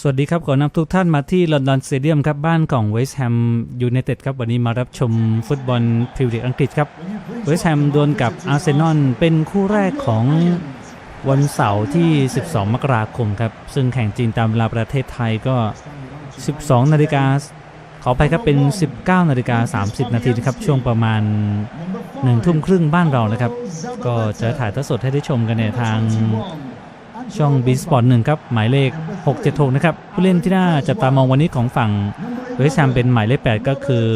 สวัสดีครับ ขอนำทุกท่านมาที่ลอนดอนสเตเดียมครับ บ้านของเวสต์แฮมยูไนเต็ดครับ วันนี้มารับชมฟุตบอลพรีเมียร์ลีกอังกฤษครับ เวสต์แฮมดวลกับอาร์เซนอลเป็นคู่แรกของวันเสาร์ที่ 12 มกราคมครับ ซึ่งแข่งจริงตามเวลาประเทศไทยก็ 12 นาฬิกาขอไปครับเป็น 19 นาฬิกา 30 นาทีนะครับ ช่วงประมาณ 1 ทุ่มครึ่งบ้านเรานะครับ ก็จะถ่ายทอดสดให้ได้ชมกันในทางช่องบีสปอร์ตหนึ่งครับ หมายเลข 676 นะครับ ผู้เล่นที่น่าจับตามองวันนี้ของฝั่งเวสต์แฮมเป็นหมายเลข8ก็คือ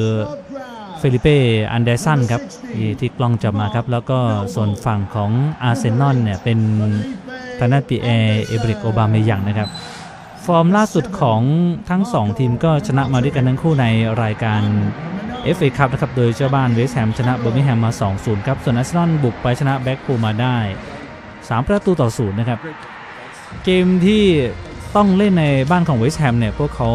เฟลิเป้อันเดสันครับที่กล้องจับมาครับ แล้วก็ส่วนฝั่งของอาร์เซนอลเนี่ยเป็นทางด้านปีแอร์เอบริกโอบาเมยังนะครับ ฟอร์มล่าสุดของทั้ง 2 ทีมก็ชนะมาด้วยกันทั้งคู่ในรายการ FA คัพนะครับโดยเจ้าบ้านเวสต์แฮมชนะเบอร์มิงแฮมมา 2-0 ครับ ส่วนอาร์เซนอลบุกไปชนะแบ็กพูลมาได้ 3 ประตูต่อศูนย์นะครับ เกมที่ ต้องเล่นในบ้านของเวสต์แฮมเนี่ยพวกเขา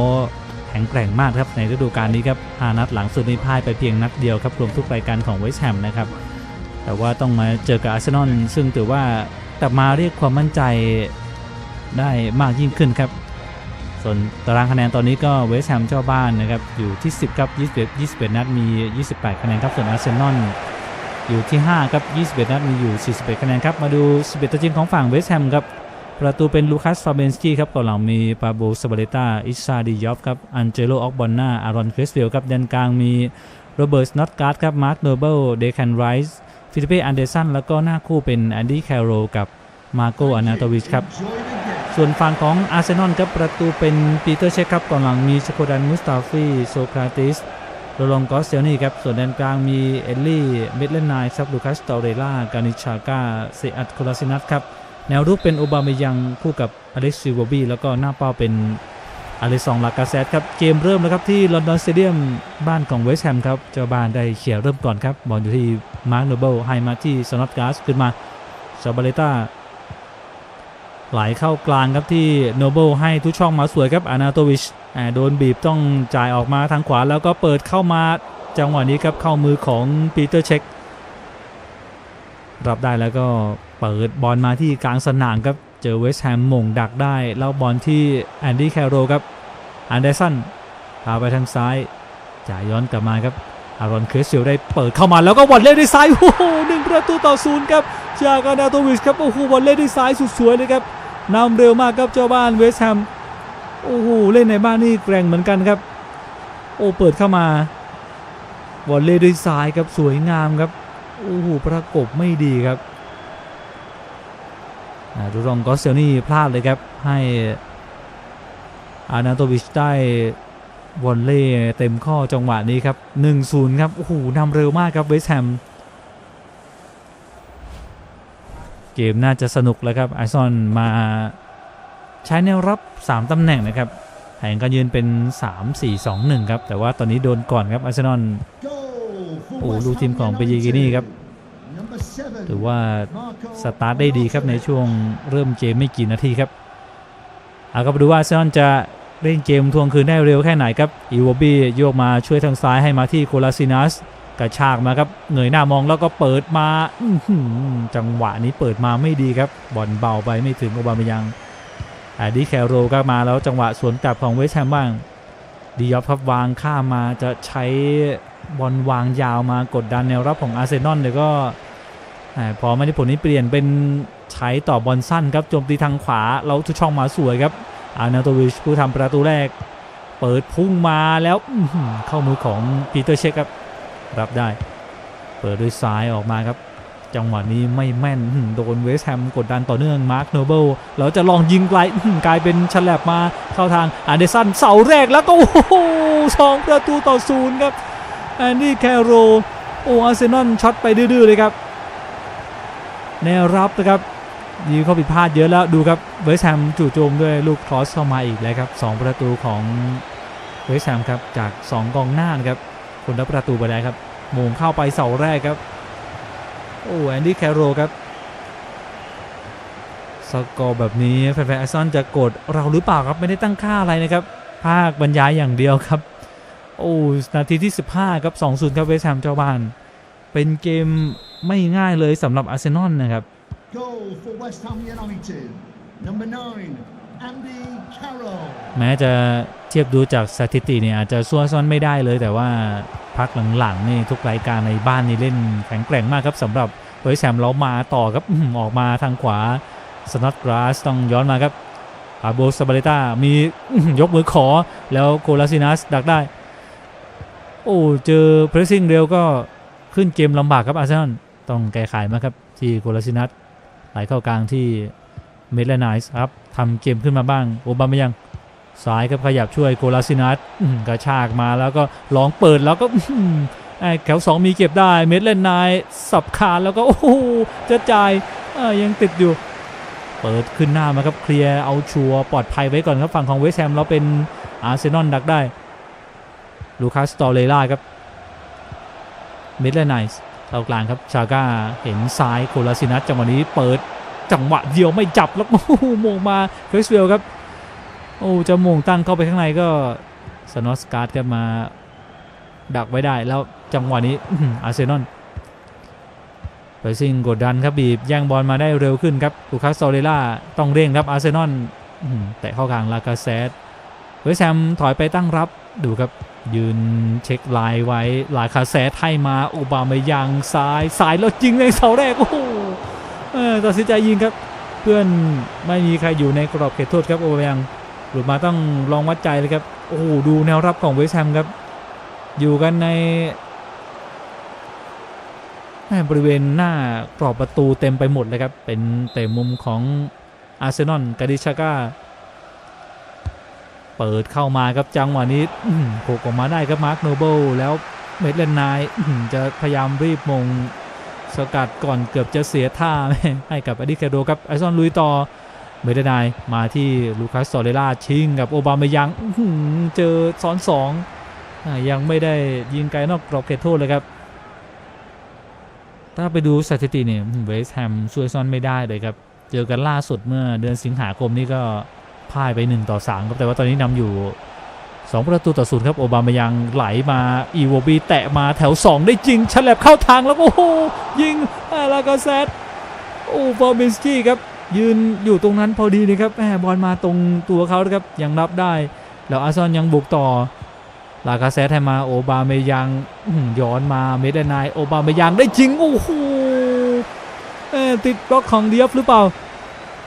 แข็งแกร่งมากครับในฤดูกาลนี้ครับหานัดหลังสุดนี้พ่ายไปเพียงนัดเดียวครับรวมทุกรายการของเวสต์แฮมนะครับแต่ว่าต้องมาเจอกับอาร์เซนอลซึ่งถือว่ากลับมาเรียกความมั่นใจได้มากยิ่งขึ้นครับ ส่วนตารางคะแนนตอนนี้ก็เวสต์แฮมเจ้าบ้านนะครับอยู่ที่ 10ครับ21 21 นัดมี 28 คะแนนครับส่วนอาร์เซนอลอยู่ที่ 5 ครับ 21 นัดมีอยู่ 41 คะแนนครับ มาดู 11 ตัวจริงของฝั่งเวสต์แฮมครับ ประตูเป็นลูคัสฟาเบนสกี้ครับก่อนหลังมีปาโบสบาเลต้าอิซาดิยอฟครับอันเจโลออกบอนนาอารอนคริสเวลครับแดนกลางมีโรเบิร์ตนอตการ์ดครับมาร์คโนเบิลเดคันไรส์ฟิลิเป้อันเดอร์สันแล้วก็หน้าคู่เป็นแอนดี้แคโรกับมาโกอานาโตวิชครับส่วนฝั่งของอาร์เซนอลครับประตูเป็นปีเตอร์เชคครับก่อนหลังมีชโคดันมุสตาฟีโซคราติสโรลองกอสเซลนี่ครับส่วนแดนกลางมีเอลลี่เมดเลนไนครับลูคัสตอเรล่ากานิชาก้าเซอัตโคลาซินัทครับ แนวรุกเป็นโอบาเมยังคู่กับอเล็กซิวบีแล้วก็หน้าเป้าเป็นอเลซองลากาเซตครับเกมเริ่มแล้วครับที่ลอนดอนสเตเดียมบ้านของเวสต์แฮมครับเจ้าบ้านได้เขี่ยเริ่มก่อนครับบอลอยู่ที่มาร์คโนเบิลให้มาที่สนอตกาสขึ้นมาซาบาเลต้าไหลเข้ากลางครับที่โนเบิลให้ทุกช่องมาสวยครับอานาโตวิชโดนบีบต้องจ่ายออกมาทางขวาแล้วก็เปิดเข้ามาจังหวะนี้ครับเข้ามือของปีเตอร์เช็ค รับได้แล้วก็เปิดบอลมาที่กลางสนามครับ เจอเวสแฮมมงดักได้แล้วบอลที่แอนดี้แคโรครับอันเดอร์สันพาไปทางซ้ายจ่ายย้อนกลับมาครับอารอนเครสเซลได้เปิดเข้ามาแล้วก็บอลเล่นด้วยซ้ายโอ้โหหนึ่งประตูต่อศูนย์ครับจากอานาโตวิชครับโอ้โหบอลเล่นด้วยซ้ายสุดสวยเลยครับนำเร็วมากครับเจ้าบ้านเวสแฮมโอ้โหเล่นในบ้านนี่แกร่งเหมือนกันครับ โอ้เปิดเข้ามาบอลเล่นด้วยซ้ายครับสวยงามครับ โอ้โหประกบไม่ดีครับดูรองกอสเซลนี่พลาดเลยครับ ให้อานาโตวิชได้วอลเล่เต็มข้อจังหวะนี้ครับ 1-0 ครับ โอ้โหนำเร็วมากครับเวสแฮม เกมน่าจะสนุกแล้วครับไอซอนมาใช้แนวรับ 3 ตำแหน่งนะครับแผงการยืนเป็น 3-4-2-1 ครับ แต่ว่าตอนนี้โดนก่อนครับอาร์เซนอล อ้ลูกทีมของเปเยกินี่ครับถือว่าสตาร์ทได้ดีครับในช่วงเริ่มเกมไม่กี่นาทีครับเอาก็มาดูว่าเซนจะเล่นเกมทวงคืนได้เร็วแค่ไหนครับอีวอบี้โยกมาช่วยทางซ้ายให้มาที่โคลาซินัสกระชากมาครับเงยหน้ามองแล้วก็เปิดมาจังหวะนี้เปิดมาไม่ดีครับบอลเบาไปไม่ถึงโอบาเมยังอดีแคโรก็มาแล้วจังหวะสวนกลับของเวสแฮมบ้างดียอฟครับวางข้ามมาจะใช้ บอลวางยาวมากดดันแนวรับของอาร์เซนอลแต่ก็พอไม่ได้ผลนี้เปลี่ยนเป็นใช้ต่อบอลสั้นครับโจมตีทางขวาแล้วทุช่องมาสวยครับอานาโตวิชผู้ทำประตูแรก เปิดพุ่งมาแล้วเข้ามือของปีเตอร์เชคครับรับได้ เปิดด้วยซ้ายออกมาครับ จังหวะนี้ไม่แม่นโดนเวสต์แฮมกดดันต่อเนื่องมาร์คโนเบิลแล้วจะลองยิงไกลกลายเป็นฉลับมาเข้าทางอันเดอร์สันเสาแรกแล้วก็โอ้โหสองประตูต่อศูนย์ครับ แอนดี้แคโรโอ้อาร์เซนอลช็อตไปดื้อๆเลยครับแนวรับนะครับยิงเข้าผิดพลาดเยอะแล้วดูครับเวสแฮมจู่โจมด้วยลูกครอสเข้ามาอีกแล้วครับสองประตูของเวสแฮมครับจาก 2 กองหน้านะครับคนรับประตูไปแล้วครับโมงเข้าไปเสาแรกครับโอ้แอนดี้แคโรครับสกอร์แบบนี้แฟนๆไอซอนจะโกรธเราหรือเปล่าครับไม่ได้ตั้งค่าอะไรนะครับ ภาคบรรยายอย่างเดียวครับ โอ้นาทีที่ 15ครับ2-0ครับเวสต์แฮมเจ้าบ้าน เป็นเกมไม่ง่ายเลยสำหรับอาร์เซนอลนะครับ Goal for West Ham United. Number nine, Andy Carroll แม้จะเทียบดูจากสถิติเนี่ยอาจจะซัวซ้อนไม่ได้เลยแต่ว่าพักหลังๆนี่ทุกรายการในบ้านนี่เล่นแข็งแกร่งมากครับสำหรับเวสต์แฮมเรามาต่อครับอื้อหือออกมาทางขวาสนอตกราสต้องย้อนมาครับอาโบสบาเลต้ามีอื้อหือยกมือขอแล้วโกลาซินัสดักได้ โอ้เจอเพรสซิ่งเร็วก็ขึ้นเกมลำบากครับอาร์เซนอลต้องแก้ไขมาครับ ที่โกลาซินัสไหลเข้ากลางที่เมดเลนไนส์ครับทำเกมขึ้นมาบ้างโอบามายังซ้ายครับขยับช่วยโกลาซินัสกระชากมาแล้วก็ลองเปิดแล้วก็ไอ้แถวสองมีเก็บได้เมดเลนนายสับคานแล้วก็โอ้โหจะจ่ายยังติดอยู่ เปิดขึ้นหน้ามาครับเคลียร์เอาชัวร์ปลอดภัยไว้ก่อนครับฝั่งของเวสแฮมเราเป็นอาร์เซนอลดักได้ ลูคัสตอเรล่าครับเมดเลนไนส์เข้ากลางครับ ชาก้าเห็นซ้ายโกลาซินัสจังหวะนี้เปิดจังหวะเดียวไม่จับแล้วโอ้โหมงมาคริสเวลครับ โอ้จะมงตั้งเข้าไปข้างในก็สนอสการ์ดก็มาดักไว้ได้แล้วจังหวะนี้อาร์เซนอลไปซิงกดดันครับบีบแย่งบอลมาได้เร็วขึ้นครับลูคัสโซเรล่าต้องเร่งครับอาร์เซนอลแตะเข้ากลางลากาเซตเวสแฮมถอยไปตั้งรับดูครับ ยืนเช็คลน์ไว้ลายคาเซตให้มาโอบามายังซ้ายสายแล้วจริงในเสาแรกโอ้โหตัดสินใจยิงครับ เพื่อนไม่มีใครอยู่ในกรอบเขตโทษครับโอบามายังหลุดมาต้องลองวัดใจเลยครับโอ้โหดูแนวรับของเวสแฮมครับ อยู่กันในบริเวณหน้ากรอบประตูเต็มไปหมดเลยครับ เป็นเตะมุมของอาร์เซนอลกาดิชาก้า เปิดเข้ามาครับจังหวะนี้อื้อหือโขกออกมาได้ครับมาร์คโนเบิลแล้วเมดเลนนายจะพยายามรีบมงสกัดก่อนเกือบจะเสียท่าให้กับอดิเคโดครับไอซอนลุยต่อเมดเดนายมาที่ลูคัสโซเรล่าชิงกับโอบามายังเจอซ้อนสองยังไม่ได้ยิงไกลนอกกรอบเขตโทษเลยครับ ถ้าไปดูสถิติเนี่ยเวสต์แฮมช่วยซ้อนไม่ได้เลยครับ เจอกันล่าสุดเมื่อเดือนสิงหาคมนี่ก็ พ่ายไป1ต่อ3ครับแต่ว่าตอนนี้นำอยู่ 2 ประตูต่อศูนย์ครับโอบามายังไหลมาอีโวบีแตะมาแถว 2 ได้จริงฉลับเข้าทางแล้วโอ้โหยิงอาแล้วก็แซดโอ้ฟอร์มินสกี้ครับยืนอยู่ตรงนั้นพอดีเลยครับแหมบอลมาตรงตัวเขาครับยังรับได้ แล้วอาซอลยังบุกต่อลากาเซตให้มาโอบาเมยังย้อนมาเมเดนายโอบาเมยังได้จริงโอ้โหติดบล็อกของเดียฟหรือเปล่า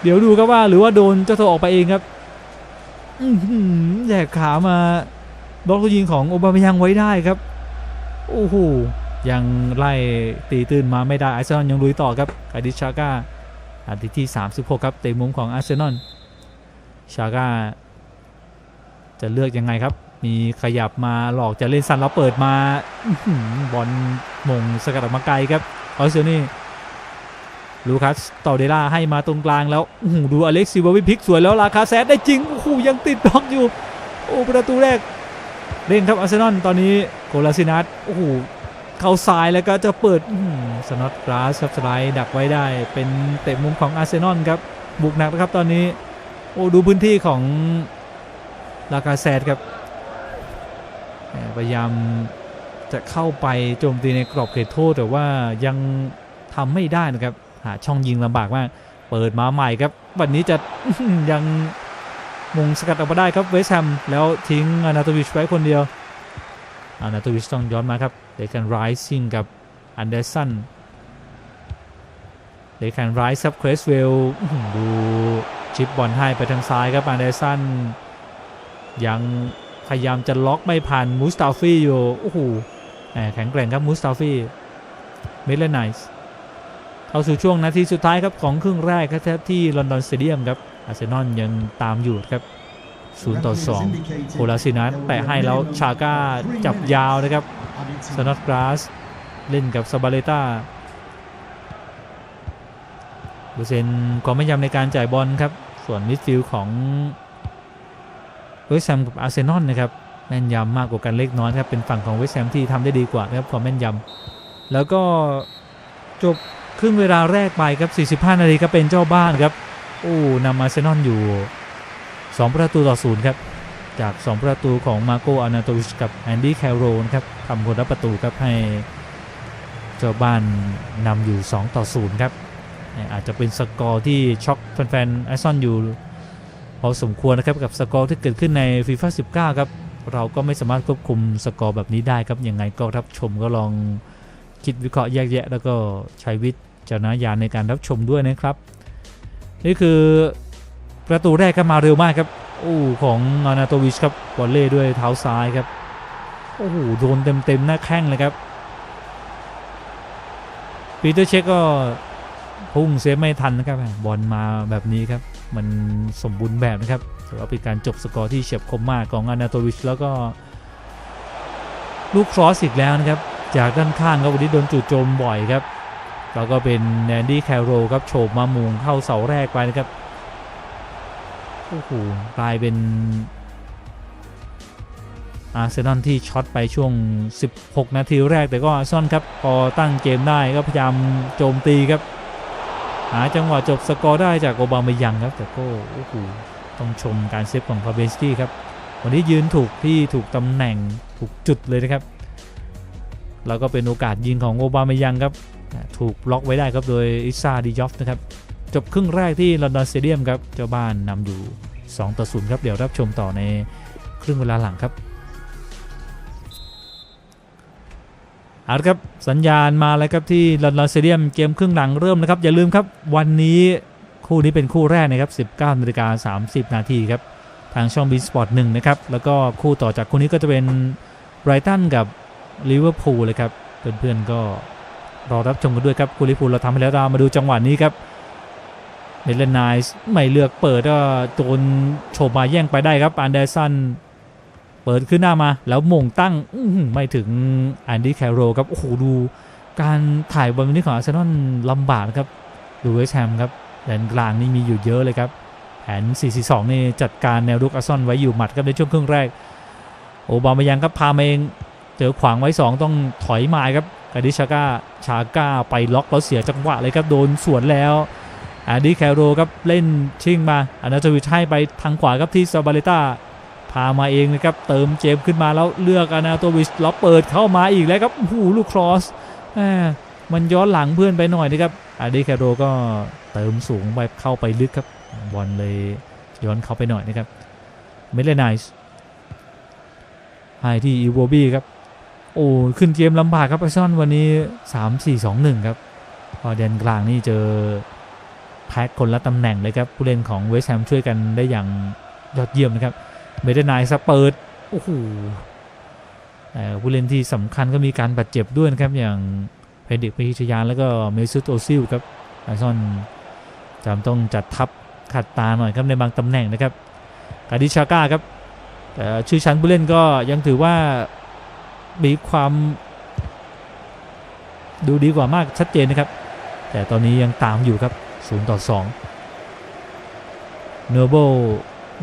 เดี๋ยวดูครับว่าหรือว่าโดนเจ้าตัวออกไปเองครับหือแยกขามาบล็อกลูกยิงของโอบาเมยังไว้ได้ครับ โอ้โหยังไล่ตีตื่นมาไม่ได้อาร์เซนอลยังลุยต่อครับกาดิชาก้านาทีที่ 36 ครับเตะมุมของอาร์เซนอลชาก้าจะเลือกยังไงครับ มีขยับมาหลอกจะเล่นซันแล้วเปิดมาหือบอลมงสกัดออกมาไกลครับออสเซนี่ ลูคัสตอเดล่าให้มาตรงกลางแล้วดูอเล็กซิววิพิกสวยแล้วลาคาแซดได้จริงโอ้โหยังติดบล็อกอยู่โอ้ประตูแรกเร่งครับอาร์เซนอลตอนนี้โกลาซินัสโอ้โหเข้าซ้ายแล้วก็จะเปิดสนอตกราสครับสไลด์ดักไว้ได้ เป็นเตะมุมของอาร์เซนอลครับบุกหนักนะครับตอนนี้โอ้ดูพื้นที่ของลากาแซดครับพยายามจะเข้าไปโจมตีในกรอบเขตโทษแต่ว่ายังทำไม่ได้นะครับ หาช่องยิงลำบากมาก เปิดมาใหม่ครับ วันนี้จะยังมงสกัดออกมาได้ครับเวสแฮมแล้วทิ้งอนาโตวิชไว้คนเดียวอนาโตวิชต้องย้อนมาครับเดคันไรซิงกับอันเดอร์สันเดคันไรซ์ครับเครสเวลดูชิปบอลให้ไปทางซ้ายครับอันเดอร์สันยังพยายามจะล็อกไม่ผ่านมูสตาฟี่อยู่โอ้โหแข็งแกร่งครับมูสตาฟี่เมลเลนไนส์ เข้าสู่ช่วงนาทีสุดท้ายครับของครึ่งแรกครับที่ลอนดอนสเตเดียมครับอาร์เซนอลยังตามอยู่ครับ0ต่อ2โคลาซินัสแปะให้แล้วชาก้าจับยาวนะครับสนอตกราสเล่นกับซาบาเลต้าดูเซนความไม่ยำในการจ่ายบอลครับ ส่วนมิดฟิลด์ของเวสแฮมกับอาร์เซนอลนะครับแม่นยำมากกว่ากันเล็กน้อยครับเป็นฝั่งของเวสแฮมที่ทำได้ดีกว่านะครับความแม่นยำแล้วก็จบ ครึ่งเวลาแรกไปครับ 45 นาทีก็เป็นเจ้าบ้านครับ โอ้นำอาเซนอลอยู่ 2 ประตูต่อศูนย์ครับ จาก 2 ประตูของมาโกอานาโตวิชกับแอนดี้แคโรนครับทำคนละประตูครับให้เจ้าบ้านนำอยู่ 2 ต่อ0ครับ อาจจะเป็นสกอร์ที่ช็อกแฟนๆไอซอนอยู่ พอสมควรนะครับกับสกอร์ที่เกิดขึ้นในฟีฟ่า19 ครับ เราก็ไม่สามารถควบคุมสกอร์แบบนี้ได้ครับยังไงก็รับชมก็ลองคิดวิเคราะห์แยกแยะ แล้วก็ใช้วิจ จารณญาณในการรับชมด้วยนะครับ นี่คือประตูแรกก็มาเร็วมากครับโอ้ของอานาโตวิชครับบอลเล่ด้วยเท้าซ้ายครับโอ้โหโดนเต็มๆหน้าแข้งเลยครับปีเตอร์เช็คก็พุ่งเซฟไม่ทันนะครับบอลมาแบบนี้ครับ มันสมบูรณ์แบบนะครับถือว่าเป็นการจบสกอร์ที่เฉียบคมมากของอานาโตวิชแล้วก็ลูกครอสอีกแล้วนะครับ จากด้านข้างครับวันนี้โดนจู่โจมบ่อยครับ แล้วก็เป็นแอนดี้แคโรครับโฉบมามุงเข้าเสาแรกไปนะครับโอ้โหกลายเป็นอาร์เซนอลที่ช็อตไปช่วง 16 นาทีแรกแต่ก็อาร์เซนอลครับพอตั้งเกมได้ก็พยายามโจมตีครับ หาจังหวะจบสกอร์ได้จากโอบามายังครับ แต่ก็โอ้โหต้องชมการเซฟของคาเบสกี้ครับ วันนี้ยืนถูกที่ถูกตำแหน่งถูกจุดเลยนะครับ แล้วก็เป็นโอกาสยิงของโอบามายังครับ ถูกบล็อกไว้ได้ครับโดยอิซาดิยอฟนะครับจบครึ่งแรกที่ลอนดอนสเตเดียมครับเจ้าบ้านนำอยู่ 2 ต่อ 0 ครับ เดี๋ยวรับชมต่อในครึ่งเวลาหลังครับเอาละครับสัญญาณมาแล้วครับที่ลอนดอนสเตเดียมเกมครึ่งหลังเริ่มนะครับ อย่าลืมครับวันนี้คู่นี้เป็นคู่แรกนะครับ 19นาฬิกา30 นาทีครับ ทางช่องบีสปอร์ตหนึ่งนะครับ แล้วก็คู่ต่อจากคู่นี้ก็จะเป็นไบรตันกับลิเวอร์พูลเลยครับเพื่อนๆก็ รอรับชมกันด้วยครับคูลิพูลเราทำให้แล้วเรามาดูจังหวะนี้ครับเมเลนไนส์ไม่เลือกเปิดก็โดนโฉบมาแย่งไปได้ครับอันเดอร์สันเปิดขึ้นหน้ามาแล้วมงตั้งไม่ถึงแอนดี้แคโรครับโอ้โหดูการถ่ายบอลนี้ของอาร์เซนอลลำบากครับดูเวสแฮมครับแดนกลางนี่มีอยู่เยอะเลยครับแผน 4-4-2 นี่จัดการแนวรุกอาร์เซนอลไว้อยู่หมัดครับในช่วงครึ่งแรก โอบามายังครับพามาเองเจอขวางไว้ 2 ต้องถอยมาครับ กาดิชาก้าชาก้าไปล็อกแล้วเสียจังหวะเลยครับโดนสวนแล้วอาดีแคโรครับเล่นชิงมาอานาจวิชให้ไปทางขวาครับที่ซาบาเลต้าพามาเองนะครับเติมเจมส์ขึ้นมาแล้วเลือกอานาโตวิชแล้วเปิดเข้ามาอีกแล้วครับโอ้โหลูกครอสแหมมันย้อนหลังเพื่อนไปหน่อยนะครับอาดีแคโรก็เติมสูงไปเข้าไปลึกครับบอลเลยย้อนเข้าไปหน่อยนะครับเมเลนไนส์ให้ที่อีโวบี้ครับ อ้ขึ้นเกมลำบากครับไอซอนวันนี้ 3 4 2 1 ครับพอแดนกลางนี่เจอแพ็คคนละตำแหน่งเลยครับ ผู้เล่นของเวสต์แฮมช่วยกันได้อย่างยอดเยี่ยมนะครับเมเดนายสเปิร์ดโอ้โหผู้เล่นที่สำคัญก็มีการบาดเจ็บด้วยนะครับ อย่างเพดิกพิชยานแล้วก็เมซุตโอซิลครับไอซอนจำต้องจัดทัพขัดตาหน่อยครับในบางตำแหน่งนะครับกาดิชาก้าครับแต่ชื่อชั้นผู้เล่นก็ยังถือว่า มีความ ดูดีกว่ามากชัดเจนนะครับ แต่ตอนนี้ยังตามอยู่ครับ0ต่อ2เนอร์โบ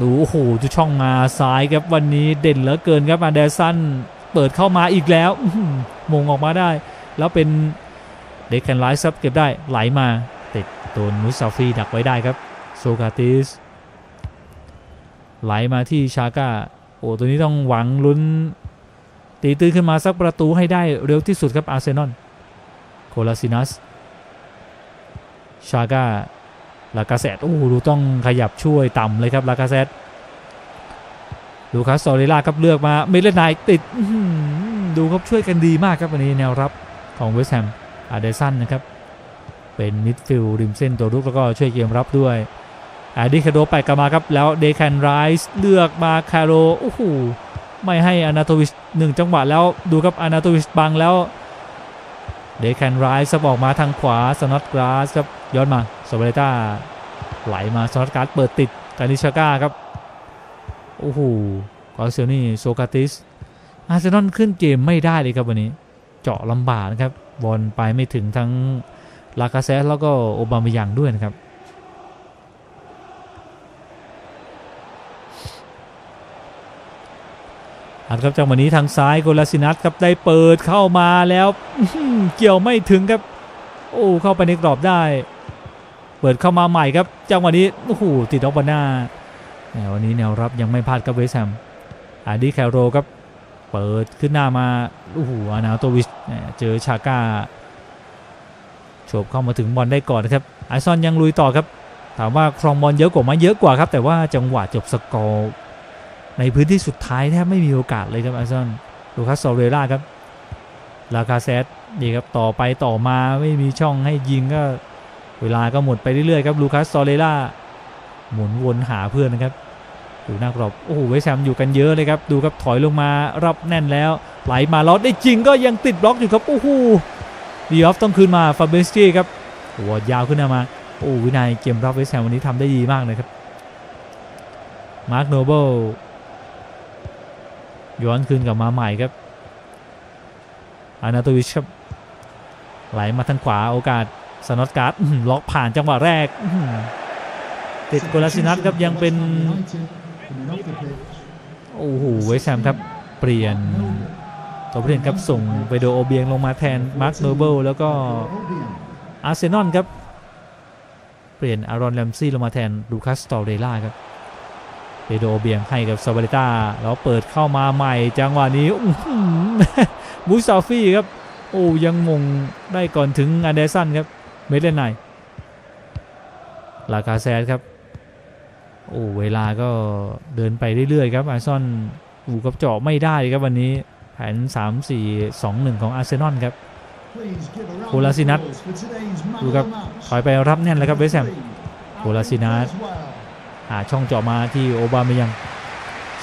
ดูโอ้โหจุช่องมาซ้ายครับวันนี้เด่นเหลือเกินครับอันเดอร์สันเปิดเข้ามาอีกแล้วหือมงออกมาได้ แล้วเป็นเด็กแคนไลซ์ครับเก็บได้ไหลมาติดโดนมุสซาฟีดักไว้ได้ครับโซกาติสไหลมาที่ชาก้าโอ้ตัวนี้ต้องหวังลุ้น ตีตื้นขึ้นมาสักประตูให้ได้เร็วที่สุดครับอาร์เซนอลโคลาซินัสชาก้าลากาเซตโอ้ดูต้องขยับช่วยต่ำเลยครับลากาเซตลูคัสซอริล่าครับเลือกมาเมเลนายติดดูครับช่วยกันดีมากครับวันนี้แนวรับของเวสต์แฮมอาเดซันนะครับ เป็นมิดฟิลด์ริมเส้นตัวรุกแล้วก็ช่วยเกมรับด้วยอาดิคาโดไปกลับมาครับ แล้วเดคันไรส์เลือกมาคาโรโอ้โห ไม่ให้อนาโตวิชหนึ่งจังหวะแล้วดูครับอนาโตวิชบังแล้วเดคันไรส์ออกมาทางขวาสนอตกราสครับย้อนมาโซเบต้าไหลมาสนอตกราสเปิดติดกานิชาก้าครับโอ้โหกอเซลนี่โซกาติสอาร์เซนอลขึ้นเกมไม่ได้เลยครับวันนี้ เจาะลำบากนะครับบอลไปไม่ถึงทั้งลากาเซสแล้วก็โอบามายังด้วยนะครับ อันครับจังหวะนี้ทางซ้ายโกลาซินัสครับได้เปิดเข้ามาแล้วเกี่ยวไม่ถึงครับ โอ้เข้าไปในกรอบได้ เปิดเข้ามาใหม่ครับจังหวะนี้โอ้โหติดออกบอลหน้าแหมวันนี้แนวรับยังไม่พลาดกับเวสแฮมอาดีแคโรครับเปิดขึ้นหน้ามาโอ้โหอานาโตวิชเจอชาก้าโฉบเข้ามาถึงบอลได้ก่อนนะครับไอซอนยังลุยต่อครับ ถามว่าครองบอลเยอะกว่าไหมเยอะกว่าครับ แต่ว่าจังหวะจบสกอร์ ในพื้นที่สุดท้ายแทบไม่มีโอกาสเลยครับอาร์เซนอลลูคัสโซเรล่าครับลาคาเซตนี่ครับต่อไปต่อมาไม่มีช่องให้ยิงก็เวลาก็หมดไปเรื่อยๆครับลูคัสโซเรล่าหมุนวนหาเพื่อนนะครับดูหน้ากรอบโอ้โหเวสแฮมอยู่กันเยอะเลยครับดูครับถอยลงมารับแน่นแล้วไหลมาล็อตได้จริงก็ยังติดบล็อกอยู่ครับโอ้โหดีออฟต้องคืนมาฟาเบสตี้ครับโอ้โหยาวขึ้นมาโอ้วินัยเกมรับเวสแฮมวันนี้ทำได้ดีมากเลยครับมาร์คโนเบิล ย้อนคืนกลับมาใหม่ครับอานาตวิชครับไหลมาทางขวาโอกาสสนอตการ์ดล็อกผ่านจังหวะแรกติดโกลาซินัทครับยังเป็นโอ้โหเวสแฮมครับเปลี่ยนตัวผู้เล่นครับส่งไปโดโอเบียงลงมาแทนมาร์คโนเบิลแล้วก็อาร์เซนอลครับ เปลี่ยนอารอนแรมซี่ลงมาแทนลูคัสตอเรล่าครับ เปโดเบียงให้กับซาบาริต้าแล้วเปิดเข้ามาใหม่จังหวะนี้อื้อหือมูซาฟี่ครับ โอ้ยังมงได้ก่อนถึงอันเดอร์สันครับเมดเลนไนลาคาแซดครับ โอ้เวลาก็เดินไปเรื่อยๆครับอาร์ซอนอูกับเจาะไม่ได้ครับวันนี้แผน 3 4 2 1 ของอาร์เซนอลครับโคลาซินัทดูครับถอยไปรับแน่นแล้วครับเวสแฮมโคลาซินัท หาช่องเจาะมาที่โอบาเมยัง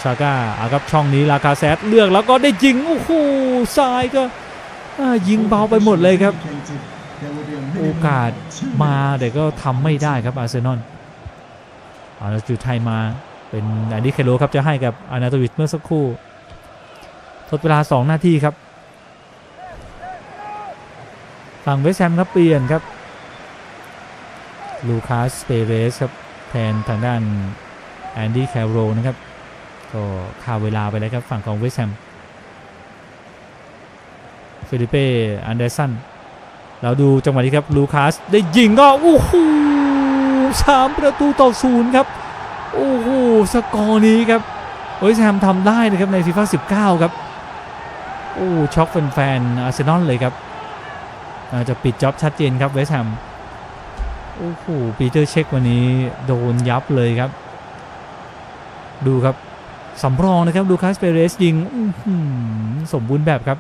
ชาก้าอาครับช่องนี้ลาคาแซดเลือกแล้วก็ได้ยิงโอ้โหซ้ายก็ยิงเบาไปหมดเลยครับ โอกาสมาแต่ก็ทำไม่ได้ครับอาร์เซนอลอานาจุดไทยมาเป็นอันนี้เคโลครับจะให้กับอานาโตวิชเมื่อสักครู่ทดเวลา 2 นาทีครับฝั่งเวสต์แฮมครับเปลี่ยนครับ ลูคัสเปเรสครับ แทนทางด้านแอนดี้แคโรนะครับ ก็ค่าเวลาไปแล้วครับฝั่งของเวสแฮมฟิลิเป้อันเดอร์สันเราดูจังหวะนี้ครับลูคัสได้ยิงก็โอ้โหสามประตูต่อศูนย์ครับ โอ้โหสกอร์นี้ครับเวสแฮมทำได้นะครับในฟีฟ่า19 ครับโอ้ช็อกแฟนๆอาร์เซนอลเลยครับอาจจะปิดจ็อบชัดเจนครับเวสแฮม โอ้โหปีเตอร์เช็ควันนี้โดนยับเลยครับ ดูครับสำรองนะครับลูคัสเปเรสยิงสมบูรณ์แบบครับ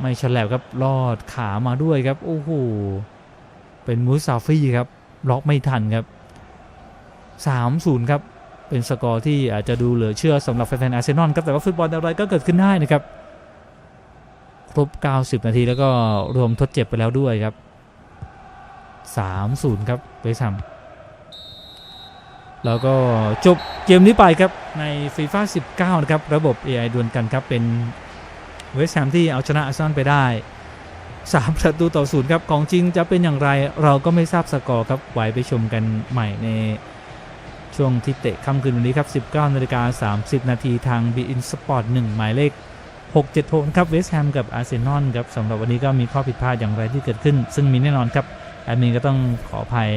ไม่ฉลับครับลอดขามาด้วยครับ โอ้โหเป็นมูซาฟี่ครับล็อกไม่ทันครับ 3-0 ครับ เป็นสกอร์ที่อาจจะดูเหลือเชื่อสำหรับแฟนๆอาร์เซนอลครับแต่ว่าฟุตบอลอะไรก็เกิดขึ้นได้นะครับ ครบ 90 นาทีแล้วก็รวมทดเจ็บไปแล้วด้วยครับ 3-0 ครับเวสต์แฮมแล้วก็จบเกมนี้ไปครับในฟีฟ่า19 นะครับ ระบบ AI ดวลกันครับ เป็นเวสต์แฮมที่เอาชนะอาร์เซนอลไปได้ 3 ประตูต่อศูนย์ครับ ของจริงจะเป็นอย่างไรเราก็ไม่ทราบสกอร์ครับไว้ไปชมกันใหม่ในช่วงที่เตะค่ำคืนวันนี้ครับ 19นาฬิกา30 นาทีทาง b ีอินสปอร์ต1หมายเลข 676ครับเวสต์แฮมกับอาร์เซนอลครับสำหรับวันนี้ก็มีข้อผิดพลาดอย่างไรที่เกิดขึ้น ซึ่งมีแน่นอนครับแอดมินก็ต้องขออภัย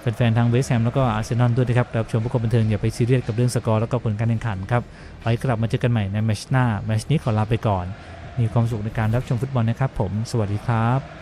แฟนๆทางเวสต์แฮมแล้วก็อาร์เซนอลด้วยนะครับรับชมผู้คนบันเทิงอย่าไปซีเรียสกับเรื่องสกอร์แล้วก็ผลการแข่งขันครับไว้กลับมาเจอกันใหม่ในแมชหน้าแมชนี้ขอลาไปก่อน มีความสุขในการรับชมฟุตบอลนะครับผม สวัสดีครับ